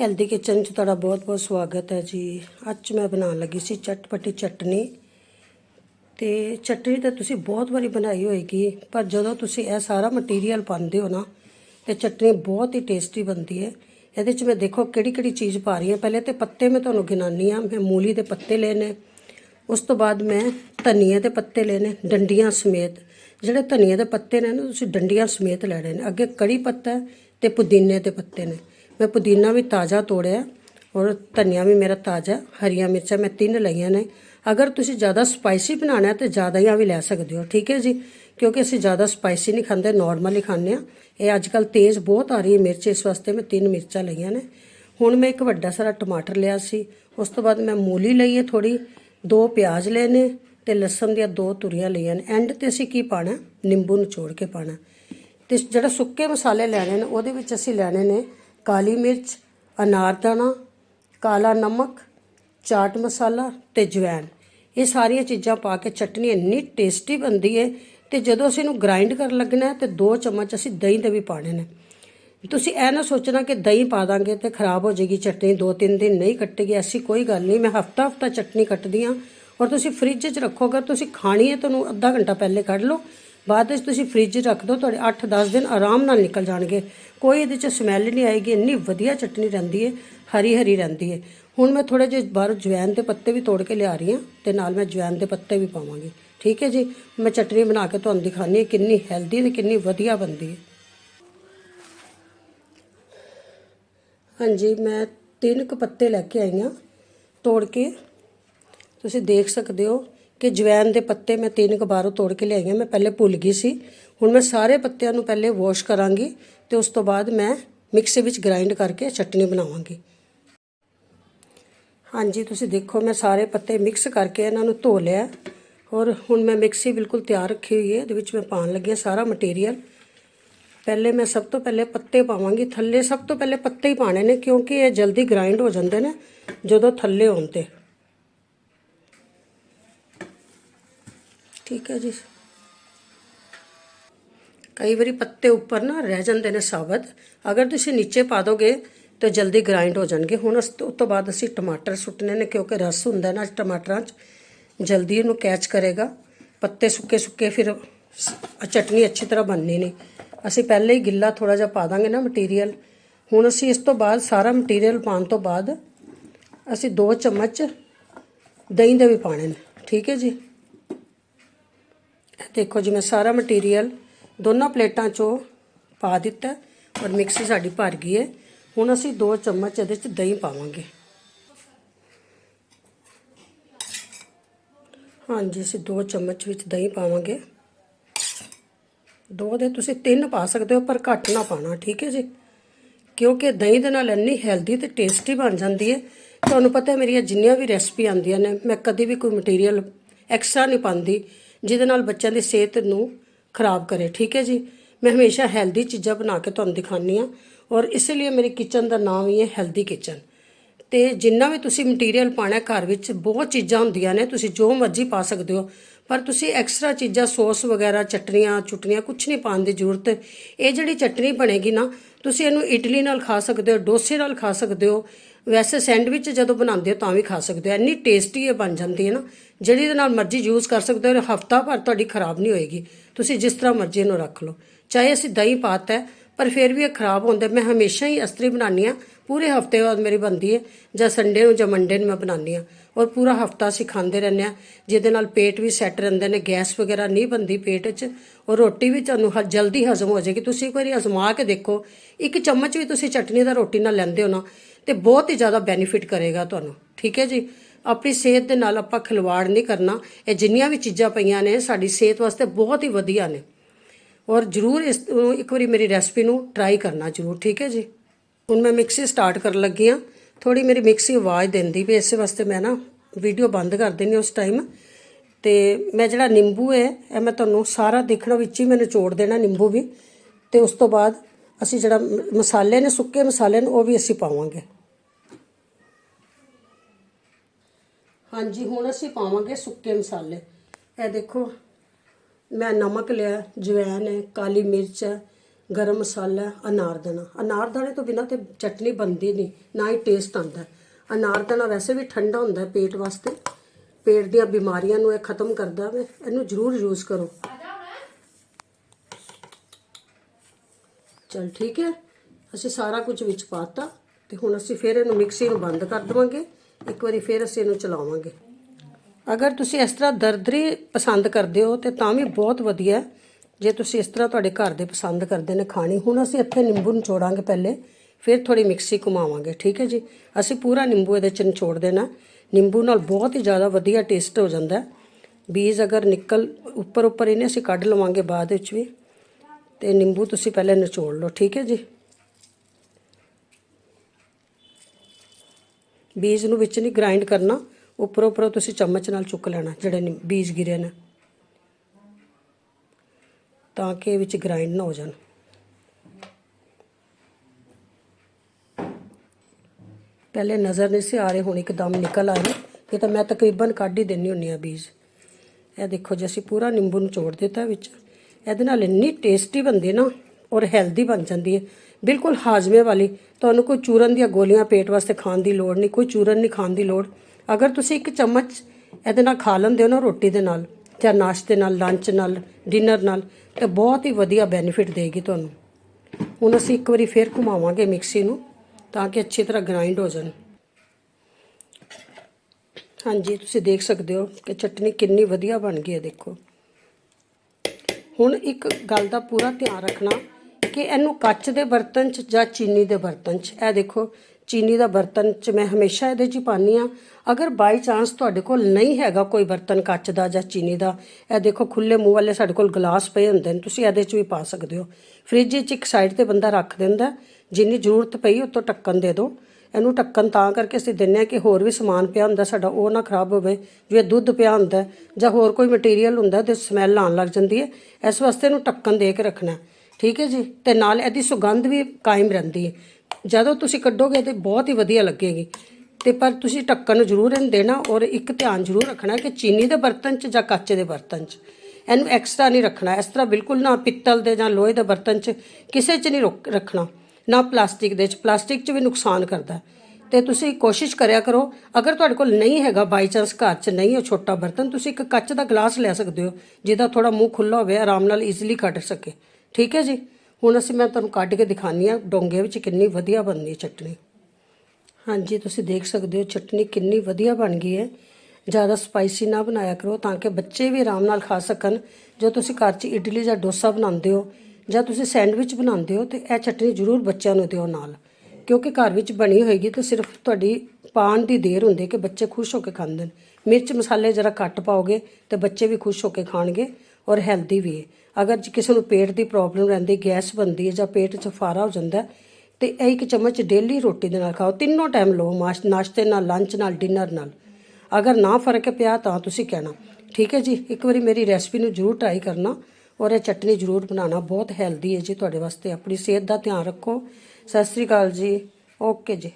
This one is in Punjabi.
ਹੈਲਦੀ ਕਿਚਨ 'ਚ ਤੁਹਾਡਾ ਬਹੁਤ-ਬਹੁਤ ਸਵਾਗਤ ਹੈ ਜੀ। ਅੱਜ ਮੈਂ ਬਣਾਉਣ ਲੱਗੀ ਸੀ ਚਟਪਟੀ ਚਟਨੀ। ਤੇ ਚਟਨੀ ਤਾਂ ਤੁਸੀਂ ਬਹੁਤ ਵਾਰੀ ਬਣਾਈ ਹੋਏਗੀ, ਪਰ ਜਦੋਂ ਤੁਸੀਂ ਇਹ ਸਾਰਾ ਮਟੀਰੀਅਲ ਪਾਉਂਦੇ ਹੋ ਨਾ, ਤੇ ਚਟਨੀ ਬਹੁਤ ਹੀ ਟੇਸਟੀ ਬਣਦੀ ਹੈ। ਇਹਦੇ 'ਚ ਮੈਂ ਦੇਖੋ ਕਿਹੜੀ ਕਿਹੜੀ ਚੀਜ਼ ਪਾ ਰਹੀ ਹਾਂ। ਪਹਿਲੇ ਤੇ ਪੱਤੇ ਮੈਂ ਤੁਹਾਨੂੰ ਗਿਣਾਨੀ ਆ ਮੈਂ ਮੂਲੀ ਦੇ ਪੱਤੇ ਲਏ ਨੇ ਉਸ ਤੋਂ ਬਾਅਦ ਮੈਂ ਧਨੀਏ ਦੇ ਪੱਤੇ ਲਏ ਨੇ ਡੰਡੀਆਂ ਸਮੇਤ। ਜਿਹੜੇ ਧਨੀਏ ਦੇ ਪੱਤੇ ਨੇ ਨਾ, ਤੁਸੀਂ ਡੰਡੀਆਂ ਸਮੇਤ ਲੈਣੇ। ਨੇ ਅੱਗੇ ਕੜੀ ਪੱਤਾ ਹੈ ਤੇ ਪੁਦੀਨੇ ਦੇ ਪੱਤੇ ਨੇ। ਮੈਂ ਪੁਦੀਨਾ ਵੀ ਤਾਜ਼ਾ ਤੋੜਿਆ ਔਰ ਧਨੀਆ ਵੀ ਮੇਰਾ ਤਾਜ਼ਾ, ਹਰੀਆਂ ਮਿਰਚਾਂ ਮੈਂ ਤਿੰਨ ਲਈਆਂ ਨੇ। ਅਗਰ ਤੁਸੀਂ ਜ਼ਿਆਦਾ ਸਪਾਈਸੀ ਬਣਾਉਣਾ ਹੈ ਤੇ ਜ਼ਿਆਦਾ ਹੀ ਵੀ ਲੈ ਸਕਦੇ ਹੋ, ਠੀਕ ਹੈ ਜੀ? ਕਿਉਂਕਿ ਅਸੀਂ ਜ਼ਿਆਦਾ ਸਪਾਈਸੀ ਨਹੀਂ ਖਾਂਦੇ ਨਾਰਮਲ ਹੀ ਖਾਂਦੇ ਆ ਇਹ ਅੱਜ ਕੱਲ ਤੇਜ਼ ਬਹੁਤ ਆ ਰਹੀ ਹੈ ਮਿਰਚ, ਇਸ ਵਾਸਤੇ ਮੈਂ ਤਿੰਨ ਮਿਰਚਾਂ ਲਈਆਂ ਨੇ। ਹੁਣ ਮੈਂ ਇੱਕ ਵੱਡਾ ਸਾਰਾ ਟਮਾਟਰ ਲਿਆ ਸੀ, ਉਸ ਤੋਂ ਬਾਅਦ ਮੈਂ ਮੂਲੀ ਲਈ ਹੈ ਥੋੜੀ ਦੋ ਪਿਆਜ਼ ਲਏ ਨੇ ਤੇ ਲਸਣ ਦੀਆਂ ਦੋ ਤੁਰੀਆਂ ਲਈਆਂ ਨੇ। ਐਂਡ ਤੇ ਅਸੀਂ ਕੀ ਪਾਣਾ? ਨਿੰਬੂ ਨਿਚੋੜ ਕੇ ਪਾਣਾ। ਤੇ ਜਿਹੜਾ ਸੁੱਕੇ ਮਸਾਲੇ ਲੈਣੇ ਨੇ, ਉਹਦੇ ਵਿੱਚ ਅਸੀਂ ਲੈਣੇ ਨੇ ਕਾਲੀ ਮਿਰਚ ਅਨਾਰਦਾਨਾ ਕਾਲਾ ਨਮਕ, ਚਾਟ ਮਸਾਲਾ ਤੇ ਜਵੈਨ ਇਹ ਸਾਰੀਆਂ ਚੀਜ਼ਾਂ ਪਾ ਕੇ ਚਟਨੀ ਇੰਨੀ ਟੇਸਟੀ ਬਣਦੀ ਹੈ ਤੇ ਜਦੋਂ ਅਸੀਂ ਇਹਨੂੰ ਗ੍ਰਾਈਂਡ ਕਰਨ ਲੱਗਣਾ ਹੈ ਤੇ 2 ਚਮਚ ਅਸੀਂ ਦਹੀਂ ਦੇ ਵੀ ਪਾਣੇ ਨੇ। ਤੁਸੀਂ ਇਹ ਨਾ ਸੋਚਣਾ ਕਿ ਦਹੀਂ ਪਾ ਦਾਂਗੇ ਤੇ ਖਰਾਬ ਹੋ ਜਾਏਗੀ ਚਟਨੀ 2-3 ਦਿਨ ਨਹੀਂ ਕੱਟੇਗੀ, ਐਸੀ ਕੋਈ ਗੱਲ ਨਹੀਂ। ਮੈਂ ਹਫਤਾ ਹਫਤਾ ਚਟਨੀ ਕੱਟਦੀ ਹਾਂ ਔਰ ਤੁਸੀਂ ਫ੍ਰਿਜ 'ਚ ਰੱਖੋ ਅਗਰ ਤੁਸੀਂ ਖਾਣੀ ਹੈ ਤੁਹਾਨੂੰ ਅੱਧਾ ਘੰਟਾ ਪਹਿਲੇ ਕੱਢ ਲਓ। ਬਾਅਦ ਵਿੱਚ ਤੁਸੀਂ ਫ੍ਰਿਜ ਰੱਖ ਦਿਓ, ਤੁਹਾਡੇ 8-10 ਦਿਨ ਆਰਾਮ ਨਾਲ ਨਿਕਲ ਜਾਣਗੇ। ਕੋਈ ਇਹਦੇ 'ਚ ਸਮੈਲ ਨਹੀਂ ਆਏਗੀ, ਇੰਨੀ ਵਧੀਆ ਚਟਨੀ ਰਹਿੰਦੀ ਹੈ ਹਰੀ ਹਰੀ ਰਹਿੰਦੀ ਹੈ ਹੁਣ ਮੈਂ ਥੋੜੇ ਜਿਹੇ ਬਾਹਰ ਜਵੈਨ ਦੇ ਪੱਤੇ ਵੀ ਤੋੜ ਕੇ ਲਿਆ ਰਹੀ ਹਾਂ ਤੇ ਨਾਲ ਮੈਂ ਜਵੈਨ ਦੇ ਪੱਤੇ ਵੀ ਪਾਵਾਂਗੀ। ਠੀਕ ਹੈ ਜੀ? ਮੈਂ ਚਟਨੀ ਬਣਾ ਕੇ ਤੁਹਾਨੂੰ ਦਿਖਾਣੀ ਹੈ ਕਿੰਨੀ ਹੈਲਦੀ ਤੇ ਕਿੰਨੀ ਵਧੀਆ ਬਣਦੀ ਹੈ ਹਾਂਜੀ, ਮੈਂ ਤਿੰਨ ਕੁ ਪੱਤੇ ਲੈ ਕੇ ਆਈ ਹਾਂ ਤੋੜ ਕੇ। ਤੁਸੀਂ ਦੇਖ ਸਕਦੇ ਹੋ ਕਿ ਜਵੈਨ ਦੇ ਪੱਤੇ ਮੈਂ ਤਿੰਨ ਕੁ ਬਾਹਰੋਂ ਤੋੜ ਕੇ ਲਿਆਈ ਹਾਂ ਮੈਂ ਪਹਿਲੇ ਭੁੱਲ ਗਈ ਸੀ। ਹੁਣ ਮੈਂ ਸਾਰੇ ਪੱਤਿਆਂ ਨੂੰ ਪਹਿਲੇ ਵਾਸ਼ ਕਰਾਂਗੀ ਤੇ ਉਸ ਤੋਂ ਬਾਅਦ ਮੈਂ ਮਿਕਸੀ ਵਿੱਚ ਗ੍ਰਾਈਂਡ ਕਰਕੇ ਚਟਨੀ ਬਣਾਵਾਂਗੀ। ਹਾਂਜੀ, ਤੁਸੀਂ ਦੇਖੋ, ਮੈਂ ਸਾਰੇ ਪੱਤੇ ਮਿਕਸ ਕਰਕੇ ਇਹਨਾਂ ਨੂੰ ਧੋ ਲਿਆ। ਔਰ ਹੁਣ ਮੈਂ ਮਿਕਸੀ ਬਿਲਕੁਲ ਤਿਆਰ ਰੱਖੀ ਹੋਈ ਹੈ। ਇਹਦੇ ਵਿੱਚ ਮੈਂ ਪਾਉਣ ਲੱਗੀ ਹਾਂ ਸਾਰਾ ਮਟੀਰੀਅਲ ਪਹਿਲੇ ਮੈਂ ਸਭ ਤੋਂ ਪਹਿਲੇ ਪੱਤੇ ਪਾਵਾਂਗੀ। ਥੱਲੇ ਸਭ ਤੋਂ ਪਹਿਲੇ ਪੱਤੇ ਹੀ ਪਾਣੇ ਨੇ ਕਿਉਂਕਿ ਇਹ ਜਲਦੀ ਗ੍ਰਾਈਂਡ ਹੋ ਜਾਂਦੇ ਨੇ ਜਦੋਂ ਥੱਲੇ ਹੋਣ ਤੇ। ਠੀਕ ਹੈ ਜੀ ਕਈ ਵਾਰੀ ਪੱਤੇ ਉੱਪਰ ਨਾ ਰਹਿ ਜਾਂਦੇ ਨੇ ਸਾਬਤ ਅਗਰ ਤੁਸੀਂ ਨੀਚੇ ਪਾ ਦੋਗੇ ਤਾਂ ਜਲਦੀ ਗ੍ਰਾਈਂਡ ਹੋ ਜਾਣਗੇ ਹੁਣ ਉਸ ਤੋਂ ਉਸ ਤੋਂ ਬਾਅਦ ਅਸੀਂ ਟਮਾਟਰ ਸੁੱਟਨੇ ਨੇ ਕਿਉਂਕਿ ਰਸ ਹੁੰਦਾ ਨਾ ਟਮਾਟਰਾਂ 'ਚ ਜਲਦੀ ਇਹਨੂੰ ਕੈਚ ਕਰੇਗਾ ਪੱਤੇ ਸੁੱਕੇ ਸੁੱਕੇ ਫਿਰ ਸ- ਚਟਨੀ ਅੱਛੀ ਤਰ੍ਹਾਂ ਬਣਨੀ ਨਹੀਂ ਅਸੀਂ ਪਹਿਲੇ ਹੀ ਗਿੱਲਾ ਥੋੜਾ ਜਿਹਾ ਪਾ ਦਾਂਗੇ ਨਾ ਮਟੀਰੀਅਲ ਹੁਣ ਅਸੀਂ ਇਸ ਤੋਂ ਬਾਅਦ ਸਾਰਾ ਮਟੀਰੀਅਲ ਪਾਉਣ ਤੋਂ ਬਾਅਦ ਅਸੀਂ 2 ਚਮਚ ਦਹੀਂ ਦੇ ਵੀ ਪਾਣੇ ਨੇ ਠੀਕ ਹੈ ਜੀ ਇਹ ਦੇਖੋ ਜੀ, ਮੈਂ ਸਾਰਾ ਮਟੀਰੀਅਲ ਦੋਨਾਂ ਪਲੇਟਾਂ 'ਚੋਂ ਪਾ ਦਿੱਤਾ ਔਰ ਮਿਕਸੀ ਸਾਡੀ ਭਰ ਗਈ ਹੈ। ਹੁਣ ਅਸੀਂ 2 ਚਮਚ ਇਹਦੇ 'ਚ ਦਹੀਂ ਪਾਵਾਂਗੇ। ਹਾਂਜੀ, ਅਸੀਂ 2 ਚਮਚ ਵਿੱਚ ਦਹੀਂ ਪਾਵਾਂਗੇ। ਦੋ ਦੇ ਤੁਸੀਂ ਤਿੰਨ ਪਾ ਸਕਦੇ ਹੋ, ਪਰ ਘੱਟ ਨਾ ਪਾਣਾ, ਠੀਕ ਹੈ ਜੀ? ਕਿਉਂਕਿ ਦਹੀਂ ਦੇ ਨਾਲ ਇੰਨੀ ਹੈਲਦੀ ਤੇ ਟੇਸਟੀ ਬਣ ਜਾਂਦੀ ਹੈ। ਤੁਹਾਨੂੰ ਪਤਾ ਹੈ, ਮੇਰੀਆਂ ਜਿੰਨੀਆਂ ਵੀ ਰੈਸਪੀ ਆਉਂਦੀਆਂ ਨੇ, ਮੈਂ ਕਦੀ ਵੀ ਕੋਈ ਮਟੀਰੀਅਲ ਐਕਸਟਰਾ ਨਹੀਂ ਪਾਉਂਦੀ। ਜਿਹਦੇ ਨਾਲ ਬੱਚਿਆਂ ਦੀ ਸਿਹਤ ਨੂੰ ਖਰਾਬ ਕਰੇ। ਠੀਕ ਹੈ ਜੀ? ਮੈਂ ਹਮੇਸ਼ਾ ਹੈਲਦੀ ਚੀਜ਼ਾਂ ਬਣਾ ਕੇ ਤੁਹਾਨੂੰ ਦਿਖਾਉਂਦੀ ਹਾਂ ਔਰ ਇਸ ਲਈ ਮੇਰੀ ਕਿਚਨ ਦਾ ਨਾਮ ਹੀ ਹੈ ਹੈਲਦੀ ਕਿਚਨ ਤੇ ਜਿੰਨਾ ਵੀ ਤੁਸੀਂ ਮਟੀਰੀਅਲ ਪਾਣਾ ਘਰ ਵਿੱਚ, ਬਹੁਤ ਚੀਜ਼ਾਂ ਹੁੰਦੀਆਂ ਨੇ, ਤੁਸੀਂ ਜੋ ਮਰਜ਼ੀ ਪਾ ਸਕਦੇ ਹੋ। ਪਰ ਤੁਸੀਂ ਐਕਸਟਰਾ ਚੀਜ਼ਾਂ ਸੌਸ ਵਗੈਰਾ ਚਟਨੀਆਂ ਚੁਟਨੀਆਂ ਕੁਝ ਨਹੀਂ ਪਾਉਣ ਦੀ ਜ਼ਰੂਰਤ। ਇਹ ਜਿਹੜੀ ਚਟਨੀ ਬਣੇਗੀ ਨਾ, ਤੁਸੀਂ ਇਹਨੂੰ ਇਡਲੀ ਨਾਲ ਖਾ ਸਕਦੇ ਹੋ, ਡੋਸੇ ਨਾਲ ਖਾ ਸਕਦੇ ਹੋ। ਵੈਸੇ ਸੈਂਡਵਿਚ ਜਦੋਂ ਬਣਾਉਂਦੇ ਹੋ ਤਾਂ ਵੀ ਖਾ ਸਕਦੇ ਹੋ। ਇੰਨੀ ਟੇਸਟੀ ਇਹ ਬਣ ਜਾਂਦੀ ਹੈ ਨਾ, ਜਿਹੜੀ ਦੇ ਨਾਲ ਮਰਜ਼ੀ ਯੂਜ਼ ਕਰ ਸਕਦੇ ਹੋ, ਹਫਤਾ ਭਰ ਤੁਹਾਡੀ ਖਰਾਬ ਨਹੀਂ ਹੋਏਗੀ। ਤੁਸੀਂ ਜਿਸ ਤਰ੍ਹਾਂ ਮਰਜ਼ੀ ਇਹਨੂੰ ਰੱਖ ਲਓ। ਚਾਹੇ ਅਸੀਂ ਦਹੀਂ ਪਾਤਾ ਹੈ ਪਰ ਫਿਰ ਵੀ ਇਹ ਖਰਾਬ ਹੁੰਦਾ ਮੈਂ ਹਮੇਸ਼ਾ ਹੀ ਅਸਤਰੀ ਬਣਾਉਂਦੀ ਹਾਂ। ਪੂਰੇ ਹਫ਼ਤੇ ਬਾਅਦ ਮੇਰੀ ਬਣਦੀ ਹੈ। ਜਾਂ ਸੰਡੇ ਨੂੰ ਜਾਂ ਮੰਡੇ ਨੂੰ ਮੈਂ ਬਣਾਉਂਦੀ ਹਾਂ। ਔਰ ਪੂਰਾ ਹਫਤਾ ਅਸੀਂ ਖਾਂਦੇ ਰਹਿੰਦੇ ਹਾਂ। ਜਿਹਦੇ ਨਾਲ ਪੇਟ ਵੀ ਸੈੱਟ ਰਹਿੰਦੇ ਨੇ। ਗੈਸ ਵਗੈਰਾ ਨਹੀਂ ਬੰਦੀ ਪੇਟ 'ਚ। ਔਰ ਰੋਟੀ ਵੀ ਤੁਹਾਨੂੰ ਹ- ਜਲਦੀ ਹਜ਼ਮ ਹੋ ਜਾਏਗੀ। ਤੁਸੀਂ ਇੱਕ ਵਾਰੀ ਅਜ਼ਮਾ ਕੇ ਦੇਖੋ। ਇੱਕ ਚਮਚ ਵੀ ਤੁਸੀਂ ਚਟਨੀ ਦਾ ਰੋਟੀ ਨਾਲ ਲੈਂਦੇ ਹੋ ਨਾ, ਤੇ ਬਹੁਤ ਹੀ ਜ਼ਿਆਦਾ ਬੈਨੀਫਿਟ ਕਰੇਗਾ ਤੁਹਾਨੂੰ। ਠੀਕ ਹੈ ਜੀ? ਆਪਣੀ ਸਿਹਤ ਦੇ ਨਾਲ ਆਪਾਂ ਖਿਲਵਾੜ ਨਹੀਂ ਕਰਨਾ। ਇਹ ਜਿੰਨੀਆਂ ਵੀ ਚੀਜ਼ਾਂ ਪਈਆਂ ਨੇ, ਸਾਡੀ ਸਿਹਤ ਵਾਸਤੇ ਬਹੁਤ ਹੀ ਵਧੀਆ ਨੇ। ਔਰ ਜਰੂਰ ਇਸ ਇੱਕ ਵਾਰੀ ਮੇਰੀ ਰੈਸਪੀ ਨੂੰ ਟਰਾਈ ਕਰਨਾ ਜਰੂਰ, ਠੀਕ ਹੈ ਜੀ? ਹੁਣ ਮੈਂ ਮਿਕਸੀ ਸਟਾਰਟ ਕਰਨ ਲੱਗੀ ਆ ਥੋੜੀ ਮੇਰੀ ਮਿਕਸੀ ਆਵਾਜ਼ ਦਿੰਦੀ ਵੀ ਇਸੇ ਵਾਸਤੇ ਮੈਂ ਨਾ ਵੀਡੀਓ ਬੰਦ ਕਰ ਦਿੰਦੀ ਉਸ ਟਾਈਮ ਤੇ ਮੈਂ ਜਿਹੜਾ ਨਿੰਬੂ ਹੈ, ਇਹ ਮੈਂ ਤੁਹਾਨੂੰ ਸਾਰਾ ਦੇਖਣਾ, ਵਿੱਚ ਹੀ ਮੈਂ ਨਿਚੋੜ ਦੇਣਾ ਨਿੰਬੂ ਵੀ। ਤੇ ਉਸ ਤੋਂ ਬਾਅਦ ਅਸੀਂ ਜਿਹੜਾ ਮ- ਮਸਾਲੇ ਨੇ, ਸੁੱਕੇ ਮਸਾਲੇ ਨੇ, ਉਹ ਵੀ ਅਸੀਂ ਪਾਵਾਂਗੇ। ਹਾਂਜੀ, ਹੁਣ ਅਸੀਂ ਪਾਵਾਂਗੇ ਸੁੱਕੇ ਮਸਾਲੇ। ਇਹ ਦੇਖੋ। ਮੈਂ ਨਮਕ ਲਿਆ ਜਵੈਨ ਹੈ, ਕਾਲੀ ਮਿਰਚ ਹੈ, ਗਰਮ ਮਸਾਲਾ ਅਨਾਰਦਾਨਾ ਅਨਾਰਦਾਣੇ ਤੋਂ ਬਿਨਾਂ ਤੇ ਚਟਨੀ ਬਣਦੀ ਨਹੀਂ, ਨਾ ਹੀ ਟੇਸਟ ਆਉਂਦਾ। ਅਨਾਰਦਾਨਾ ਵੈਸੇ ਵੀ ਠੰਡਾ ਹੁੰਦਾ ਪੇਟ ਵਾਸਤੇ। ਪੇਟ ਦੀਆਂ ਬਿਮਾਰੀਆਂ ਨੂੰ ਇਹ ਖਤਮ ਕਰਦਾ ਵੇ। ਇਹਨੂੰ ਜ਼ਰੂਰ ਯੂਜ਼ ਕਰੋ। ਚਲ ਠੀਕ ਹੈ। ਅਸੀਂ ਸਾਰਾ ਕੁਝ ਵਿੱਚ ਪਾਤਾ ਤੇ ਹੁਣ ਅਸੀਂ ਫਿਰ ਇਹਨੂੰ ਮਿਕਸੀ ਨੂੰ ਬੰਦ ਕਰ ਦਵਾਂਗੇ। ਇੱਕ ਵਾਰੀ ਫਿਰ ਅਸੀਂ ਇਹਨੂੰ ਚਲਾਵਾਂਗੇ। ਅਗਰ ਤੁਸੀਂ ਇਸ ਤਰ੍ਹਾਂ ਦਰਦਰੀ ਪਸੰਦ ਕਰਦੇ ਹੋ, ਤੇ ਤਾਂ ਵੀ ਬਹੁਤ ਵਧੀਆ ਜੇ ਤੁਸੀਂ ਇਸ ਤਰ੍ਹਾਂ ਤੁਹਾਡੇ ਘਰ ਦੇ ਪਸੰਦ ਕਰਦੇ ਨੇ ਖਾਣੀ, ਹੁਣ ਅਸੀਂ ਇੱਥੇ ਨਿੰਬੂ ਨਿਚੋੜਾਂਗੇ ਪਹਿਲੇ, ਫਿਰ ਥੋੜੀ ਮਿਕਸੀ ਘੁਮਾਵਾਂਗੇ, ਠੀਕ ਹੈ ਜੀ? ਅਸੀਂ ਪੂਰਾ ਨਿੰਬੂ ਇਹਦੇ ਚ ਨਿਚੋੜ ਦੇਣਾ। ਨਿੰਬੂ ਨਾਲ ਬਹੁਤ ਹੀ ਜ਼ਿਆਦਾ ਵਧੀਆ ਟੇਸਟ ਹੋ ਜਾਂਦਾ ਬੀਜ ਅਗਰ ਨਿਕਲ ਉੱਪਰ ਉੱਪਰ ਇਹਨੇ ਅਸੀਂ ਕੱਢ ਲਵਾਂਗੇ ਬਾਅਦ ਵਿੱਚ ਵੀ, ਤੇ ਨਿੰਬੂ ਤੁਸੀਂ ਪਹਿਲੇ ਨਿਚੋੜ ਲਓ, ਠੀਕ ਹੈ ਜੀ? ਬੀਜ ਨੂੰ ਵਿੱਚ ਨਹੀਂ ਗ੍ਰਾਈਂਡ ਕਰਨਾ। ਉੱਪਰੋਂ ਉੱਪਰੋਂ ਤੁਸੀਂ ਚਮਚ ਨਾਲ ਚੁੱਕ ਲੈਣਾ, ਜਿਹੜੇ ਨਿੰ- ਬੀਜ ਗਿਰੇ ਨੇ। ਤਾਂ ਕਿ ਇਹ ਵਿੱਚ ਗ੍ਰਾਈਂਡ ਨਾ ਹੋ ਜਾਣ। ਪਹਿਲੇ ਨਜ਼ਰ ਨਹੀਂ ਸੀ ਆ ਰਹੇ, ਹੁਣ ਇੱਕਦਮ ਨਿਕਲ ਆਏ ਨੇ। ਇਹ ਤਾਂ ਮੈਂ ਤਕਰੀਬਨ ਕੱਢ ਹੀ ਦਿੰਨੀ ਹੁੰਨੀ ਆ ਬੀਜ। ਇਹ ਦੇਖੋ ਜੇ, ਅਸੀਂ ਪੂਰਾ ਨਿੰਬੂ ਨਿਚੋੜ ਦਿੱਤਾ ਵਿੱਚ। ਇਹਦੇ ਨਾਲ ਇੰਨੀ ਟੇਸਟੀ ਬਣਦੀ ਨਾ ਔਰ ਹੈਲਦੀ ਬਣ ਜਾਂਦੀ ਹੈ। ਬਿਲਕੁਲ ਹਾਜ਼ਮੇ ਵਾਲੀ। ਤੁਹਾਨੂੰ ਕੋਈ ਚੂਰਨ ਦੀਆਂ ਗੋਲੀਆਂ ਪੇਟ ਵਾਸਤੇ ਖਾਣ ਦੀ ਲੋੜ ਨਹੀਂ, ਕੋਈ ਚੂਰਨ ਨਹੀਂ ਖਾਣ ਦੀ ਲੋੜ। ਅਗਰ ਤੁਸੀਂ ਇੱਕ ਚਮਚ ਇਹਦੇ ਨਾਲ ਖਾ ਲੈਂਦੇ ਹੋ ਨਾ ਰੋਟੀ ਦੇ ਨਾਲ, ਜਾਂ ਨਾਸ਼ਤੇ ਨਾਲ ਲੰਚ ਨਾਲ ਡਿਨਰ ਨਾਲ, ਤੇ ਬਹੁਤ ਹੀ ਵਧੀਆ ਬੈਨੀਫਿਟ ਦੇਗੀ ਤੁਹਾਨੂੰ। ਹੁਣ ਅਸੀਂ ਇੱਕ ਵਾਰੀ ਫੇਰ ਘੁਮਾਵਾਂਗੇ ਮਿਕਸੀ ਨੂੰ, ਤਾਂ ਕਿ ਅੱਛੀ ਤਰ੍ਹਾਂ ਗ੍ਰਾਈਂਡ ਹੋ ਜਾਣ। ਹਾਂਜੀ, ਤੁਸੀਂ ਦੇਖ ਸਕਦੇ ਹੋ ਕਿ ਚਟਨੀ ਕਿੰਨੀ ਵਧੀਆ ਬਣ ਗਈ ਹੈ, ਦੇਖੋ। ਹੁਣ ਇੱਕ ਗੱਲ ਦਾ ਪੂਰਾ ਧਿਆਨ ਰੱਖਣਾ ਕਿ ਇਹਨੂੰ ਕੱਚ ਦੇ ਬਰਤਨ 'ਚ ਜਾਂ ਚੀਨੀ ਦੇ ਬਰਤਨ 'ਚ, ਇਹ ਦੇਖੋ ਚੀਨੀ ਦਾ ਬਰਤਨ 'ਚ ਮੈਂ ਹਮੇਸ਼ਾ ਇਹਦੇ 'ਚ ਹੀ ਪਾਉਂਦੀ ਆ ਅਗਰ ਬਾਈ ਚਾਂਸ ਤੁਹਾਡੇ ਕੋਲ ਨਹੀਂ ਹੈਗਾ ਕੋਈ ਬਰਤਨ ਕੱਚ ਦਾ ਜਾਂ ਚੀਨੀ ਦਾ, ਇਹ ਦੇਖੋ ਖੁੱਲੇ ਮੂੰਹ ਵਾਲੇ ਸਾਡੇ ਕੋਲ ਗਲਾਸ ਪਏ ਹੁੰਦੇ ਨੇ, ਤੁਸੀਂ ਇਹਦੇ 'ਚ ਵੀ ਪਾ ਸਕਦੇ ਹੋ। ਫ੍ਰਿਜ 'ਚ ਇੱਕ ਸਾਈਡ ਤੇ ਬੰਦਾ ਰੱਖ ਦਿੰਦਾ ਜਿੰਨੀ ਜ਼ਰੂਰਤ ਪਈ ਉਤੋਂ ਢੱਕਣ ਦੇ ਦਿਓ ਇਹਨੂੰ ਢੱਕਣ ਤਾਂ ਕਰਕੇ ਅਸੀਂ ਦਿੰਨੇ ਆ ਕਿ ਹੋਰ ਵੀ ਸਮਾਨ ਪਿਆ ਹੁੰਦਾ, ਸਾਡਾ ਉਹ ਨਾ ਖਰਾਬ ਹੋਵੇ ਜਿਵੇਂ ਦੁੱਧ ਪਿਆ ਹੁੰਦਾ ਜਾਂ ਹੋਰ ਕੋਈ ਮਟੀਰੀਅਲ ਹੁੰਦਾ, ਤੇ ਸਮੈਲ ਆਉਣ ਲੱਗ ਜਾਂਦੀ ਹੈ। ਇਸ ਵਾਸਤੇ ਇਹਨੂੰ ਢੱਕਣ ਦੇ ਕੇ ਰੱਖਣਾ ਠੀਕ ਹੈ ਜੀ? ਤੇ ਨਾਲ ਇਹਦੀ ਸੁਗੰਧ ਵੀ ਕਾਇਮ ਰਹਿੰਦੀ ਹੈ। ਜਦੋਂ ਤੁਸੀਂ ਕੱਢੋਗੇ ਤੇ ਬਹੁਤ ਹੀ ਵਧੀਆ ਲੱਗੇਗੀ। ਤੇ ਪਰ ਤੁਸੀਂ ਢੱਕਣ ਜ਼ਰੂਰ ਇਹਨੂੰ ਦੇਣਾ ਔਰ ਇੱਕ ਧਿਆਨ ਜ਼ਰੂਰ ਰੱਖਣਾ ਕਿ ਚੀਨੀ ਦੇ ਬਰਤਨ 'ਚ ਜਾਂ ਕੱਚ ਦੇ ਬਰਤਨ 'ਚ। ਇਹਨੂੰ ਐਕਸਟਰਾ ਨਹੀਂ ਰੱਖਣਾ। ਇਸ ਤਰ੍ਹਾਂ ਬਿਲਕੁਲ ਨਾ ਪਿੱਤਲ ਦੇ ਜਾਂ ਲੋਹੇ ਦੇ ਬਰਤਨ 'ਚ ਕਿਸੇ 'ਚ ਨਹੀਂ ਰੁਕ- ਰੱਖਣਾ। ਨਾ ਪਲਾਸਟਿਕ ਦੇ 'ਚ। ਪਲਾਸਟਿਕ 'ਚ ਵੀ ਨੁਕਸਾਨ ਕਰਦਾ। ਹੈ। ਤੇ ਤੁਸੀਂ ਕੋਸ਼ਿਸ਼ ਕਰਿਆ ਕਰੋ। ਅਗਰ ਤੁਹਾਡੇ ਕੋਲ ਨਹੀਂ ਹੈਗਾ ਬਾਈ ਚਾਂਸ ਘਰ 'ਚ ਨਹੀਂ ਹੈ ਛੋਟਾ ਬਰਤਨ, ਤੁਸੀਂ ਇੱਕ ਕੱਚ ਦਾ ਗਲਾਸ ਲੈ ਸਕਦੇ ਹੋ, ਜਿਹਦਾ ਥੋੜਾ ਮੂੰਹ ਖੁੱਲਾ ਹੋਵੇ, ਆਰਾਮ ਨਾਲ ਈਜ਼ੀਲੀ ਕੱਢ ਸਕੇ। ਠੀਕ ਹੈ ਜੀ? ਹੁਣ ਅਸੀਂ ਮੈਂ ਤੁਹਾਨੂੰ ਕੱਢ ਕੇ ਦਿਖਾਨੀ ਆ ਡੋਂਗੇ ਵਿੱਚ ਕਿੰਨੀ ਵਧੀਆ ਬਣਦੀ ਹੈ ਚਟਨੀ। ਹਾਂਜੀ, ਤੁਸੀਂ ਦੇਖ ਸਕਦੇ ਹੋ ਚਟਨੀ ਕਿੰਨੀ ਵਧੀਆ ਬਣ ਗਈ ਹੈ। ਜ਼ਿਆਦਾ ਸਪਾਈਸੀ ਨਾ ਬਣਾਇਆ ਕਰੋ ਤਾਂ ਕਿ ਬੱਚੇ ਵੀ ਆਰਾਮ ਨਾਲ ਖਾ ਸਕਣ। ਜੋ ਤੁਸੀਂ ਘਰ 'ਚ ਇਡਲੀ ਜਾਂ ਡੋਸਾ ਬਣਾਉਂਦੇ ਹੋ ਜਾਂ ਤੁਸੀਂ ਸੈਂਡਵਿਚ ਬਣਾਉਂਦੇ ਹੋ ਤੇ ਇਹ ਚਟਨੀ ਜ਼ਰੂਰ ਬੱਚਿਆਂ ਨੂੰ ਦਿਓ ਨਾਲ। ਕਿਉਂਕਿ ਘਰ ਵਿੱਚ ਬਣੀ ਹੋਏਗੀ ਤਾਂ ਸਿਰਫ ਤੁਹਾਡੀ ਪਾਣ ਦੀ ਦੇਰ ਹੁੰਦੀ ਕਿ ਬੱਚੇ ਖੁਸ਼ ਹੋ ਕੇ ਖਾਂਦੇ ਨੇ। ਮਿਰਚ ਮਸਾਲੇ ਜਰਾ ਘੱਟ ਪਾਓਗੇ ਤੇ ਬੱਚੇ ਵੀ ਖੁਸ਼ ਹੋ ਕੇ ਖਾਣਗੇ। ਔਰ ਹੈਲਦੀ ਵੀ ਹੈ। ਅਗਰ ਜੇ ਕਿਸੇ ਨੂੰ ਪੇਟ ਦੀ ਪ੍ਰੋਬਲਮ ਰਹਿੰਦੀ ਗੈਸ ਬਣਦੀ ਹੈ ਜਾਂ ਪੇਟ 'ਚ ਫਾਰਾ ਹੋ ਜਾਂਦਾ ਹੈ, ਤੇ ਇਹ ਇੱਕ ਚਮਚ ਡੇਲੀ ਰੋਟੀ ਦੇ ਨਾਲ ਖਾਓ। ਤਿੰਨੋਂ ਟਾਈਮ ਲਓ ਮਾਸ਼- ਨਾਸ਼ਤੇ ਨਾਲ ਲੰਚ ਨਾਲ ਡਿਨਰ ਨਾਲ। ਅਗਰ ਨਾ ਫ਼ਰਕ ਪਿਆ ਤਾਂ ਤੁਸੀਂ ਕਹਿਣਾ। ਠੀਕ ਹੈ ਜੀ? ਇੱਕ ਵਾਰੀ ਮੇਰੀ ਰੈਸਪੀ ਨੂੰ ਜ਼ਰੂਰ ਟਰਾਈ ਕਰਨਾ ਔਰ ਇਹ ਚਟਨੀ ਜ਼ਰੂਰ ਬਣਾਉਣਾ। ਬਹੁਤ ਹੈਲਦੀ ਹੈ ਜੀ। ਤੁਹਾਡੇ ਵਾਸਤੇ ਆਪਣੀ ਸਿਹਤ ਦਾ ਧਿਆਨ ਰੱਖੋ। ਸਤਿ ਸ੍ਰੀ ਅਕਾਲ ਜੀ। ਓਕੇ ਜੀ।